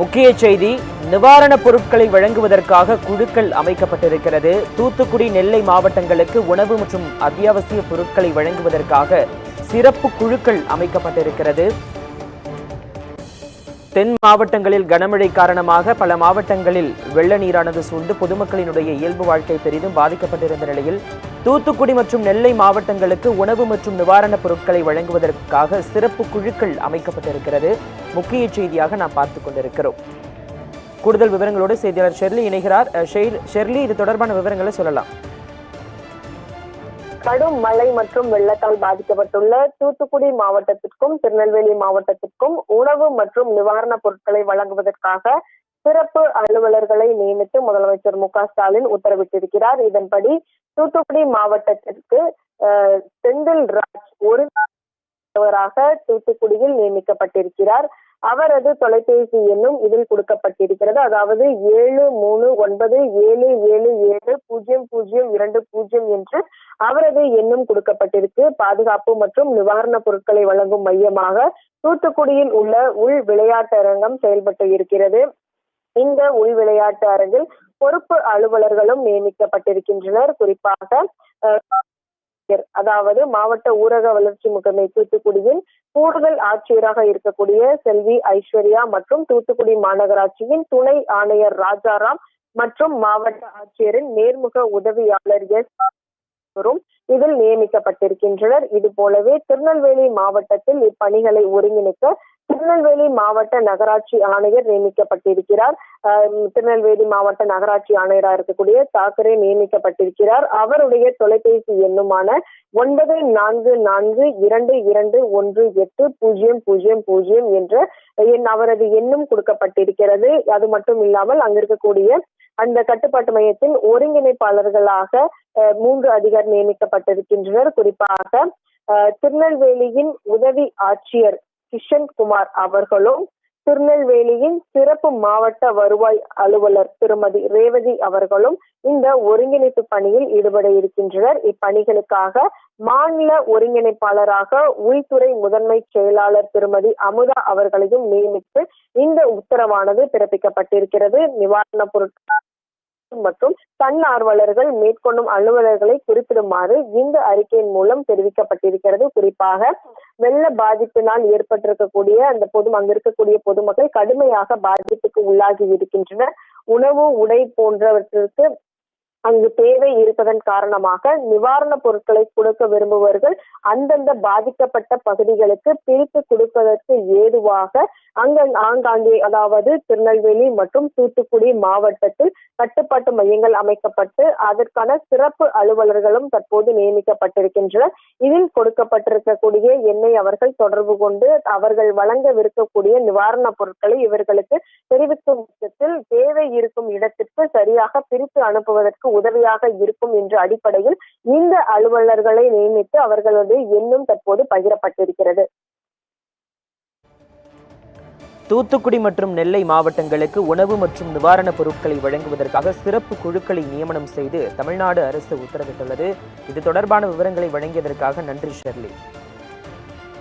முக்கிய செய்தி நிவாரணப் பொருட்களை வழங்குவதற்காக குழுக்கள் அமைக்கப்பட்டிருக்கிறது. தூத்துக்குடி நெல்லை மாவட்டங்களுக்கு உணவு மற்றும் அத்தியாவசிய பொருட்களை வழங்குவதற்காக சிறப்பு குழுக்கள் அமைக்கப்பட்டிருக்கிறது. தென் மாவட்டங்களில் கனமழை காரணமாக பல மாவட்டங்களில் வெள்ள நீரானது சூழ்ந்து பொதுமக்களினுடைய இயல்பு வாழ்க்கை பெரிதும் பாதிக்கப்பட்டிருந்த நிலையில் தூத்துக்குடி மற்றும் நெல்லை மாவட்டங்களுக்கு உணவு மற்றும் நிவாரணப் பொருட்களை வழங்குவதற்காக சிறப்பு குழுக்கள் அமைக்கப்பட்டிருக்கிறது. முக்கிய செய்தியாக நாம் பார்த்து கொண்டிருக்கிறோம். கூடுதல் விவரங்களோடு செய்தியாளர் ஷெர்லி இணைகிறார். ஷெர்லி இது தொடர்பான விவரங்களை சொல்லலாம். கடும் மழை மற்றும் வெள்ளத்தால் பாதிக்கப்பட்டுள்ள தூத்துக்குடி மாவட்டத்திற்கும் திருநெல்வேலி மாவட்டத்திற்கும் உணவு மற்றும் நிவாரணப் பொருட்களை வழங்குவதற்காக சிறப்பு அலுவலர்களை நியமித்து முதலமைச்சர் மு க ஸ்டாலின் உத்தரவிட்டிருக்கிறார். இதன்படி தூத்துக்குடி மாவட்டத்திற்கு செந்தில் ராஜ் ஒரு தலைவராக தூத்துக்குடியில் நியமிக்கப்பட்டிருக்கிறார். அவரது தொலைபேசி எண்ணும் இதில் கொடுக்கப்பட்டிருக்கிறது. அதாவது ஏழு மூணு ஒன்பது ஏழு ஏழு ஏழு பூஜ்ஜியம் பூஜ்ஜியம் இரண்டு பூஜ்ஜியம் என்று அவரது எண்ணும் கொடுக்கப்பட்டிருக்கு. பாதுகாப்பு மற்றும் நிவாரணப் பொருட்களை வழங்கும் மையமாக தூத்துக்குடியில் உள்ள உள் விளையாட்டரங்கம் செயல்பட்டு இருக்கிறது. இந்த உள் விளையாட்டு அரங்கில் பொறுப்பு அலுவலர்களும் நியமிக்கப்பட்டிருக்கின்றனர். குறிப்பாக அதாவது மாவட்ட ஊரக வளர்ச்சி முகமை தூத்துக்குடியின் கூடுதல் ஆட்சியராக இருக்கக்கூடிய செல்வி ஐஸ்வர்யா மற்றும் தூத்துக்குடி மாநகராட்சியின் துணை ஆணையர் ராஜாராம் மற்றும் மாவட்ட ஆட்சியரின் நேர்முக உதவியாளர் எஸ். வரும் இதில் நியமிக்கப்பட்டிருக்கின்றனர். இது போலவே திருநெல்வேலி மாவட்டத்தில் இப்பணிகளை ஒருங்கிணைக்க திருநெல்வேலி மாவட்ட நகராட்சி ஆணையர் நியமிக்கப்பட்டிருக்கிறார். திருநெல்வேலி மாவட்ட நகராட்சி ஆணையராக இருக்கக்கூடிய தாக்கரே நியமிக்கப்பட்டிருக்கிறார். அவருடைய தொலைபேசி எண்ணுமான ஒன்பது நான்கு நான்கு இரண்டு இரண்டு ஒன்று எட்டு பூஜ்ஜியம் பூஜ்ஜியம் பூஜ்ஜியம் என்ற எண் அவரது எண்ணும் கொடுக்கப்பட்டிருக்கிறது. அது மட்டும் இல்லாமல் அங்கிருக்கக்கூடிய அந்த கட்டுப்பாட்டு மையத்தின் ஒருங்கிணைப்பாளர்களாக மூன்று அதிகாரி நியமிக்கப்பட்டிருக்கின்றனர். குறிப்பாக திருநெல்வேலியின் உதவி ஆட்சியர் கிஷன் குமார் அவர்களும் திருநெல்வேலியின் சிறப்பு மாவட்ட வருவாய் அலுவலர் திருமதி ரேவதி அவர்களும் இந்த ஒருங்கிணைப்பு பணியில் ஈடுபட இருக்கின்றனர். இப்பணிகளுக்காக மாநில ஒருங்கிணைப்பாளராக உள்துறை முதன்மை செயலாளர் திருமதி அமுதா அவர்களையும் நியமித்து இந்த உத்தரவானது பிறப்பிக்கப்பட்டிருக்கிறது. நிவாரணப் பொருட்கள் மற்றும் தன்னார்வலர்கள் மேற்கொள்ளும் அலுவலர்களை குறிப்பிடுமாறு இந்த அறிக்கையின் மூலம் தெரிவிக்கப்பட்டிருக்கிறது. குறிப்பாக வெள்ள பாதிப்பினால் ஏற்பட்டிருக்கக்கூடிய அந்த பொது அங்க இருக்கக்கூடிய பொதுமக்கள் கடுமையாக பாதிப்புக்கு உள்ளாகி இருக்கின்றனர். உணவு உடை போன்றவற்றிற்கு அங்கு தேவை இருப்பதன் காரணமாக நிவாரணப் பொருட்களை கொடுக்க விரும்புபவர்கள் அந்தந்த பாதிக்கப்பட்ட பகுதிகளுக்கு பிரித்து கொடுப்பதற்கு ஏதுவாக அங்க ஆங்காங்கே அதாவது திருநெல்வேலி மற்றும் தூத்துக்குடி மாவட்டத்தில் கட்டுப்பாட்டு மையங்கள் அமைக்கப்பட்டு அதற்கான சிறப்பு அலுவலர்களும் தற்போது நியமிக்கப்பட்டிருக்கின்றனர் இதில் கொடுக்கப்பட்டிருக்கக்கூடிய எண்ணெய் அவர்கள் தொடர்பு கொண்டு அவர்கள் வழங்கவிருக்கக்கூடிய நிவாரணப் பொருட்களை இவர்களுக்கு தெரிவிக்கும் பட்சத்தில் தேவை இருக்கும் இடத்திற்கு சரியாக பிரித்து அனுப்புவதற்கு உதவியாக இருக்கும் என்ற அடிப்படையில் இந்த அலுவலர்களை நியமித்து அவர்களது எண்ணும் தற்போது பகிரப்பட்டிருக்கிறது. தூத்துக்குடி மற்றும் நெல்லை மாவட்டங்களுக்கு உணவு மற்றும் நிவாரணப் பொருட்களை வழங்குவதற்காக சிறப்பு குழுக்களை நியமனம் செய்து தமிழ்நாடு அரசு உத்தரவிட்டுள்ளது. இது தொடர்பான விவரங்களை வழங்கியதற்காக நன்றி ஷெர்லி.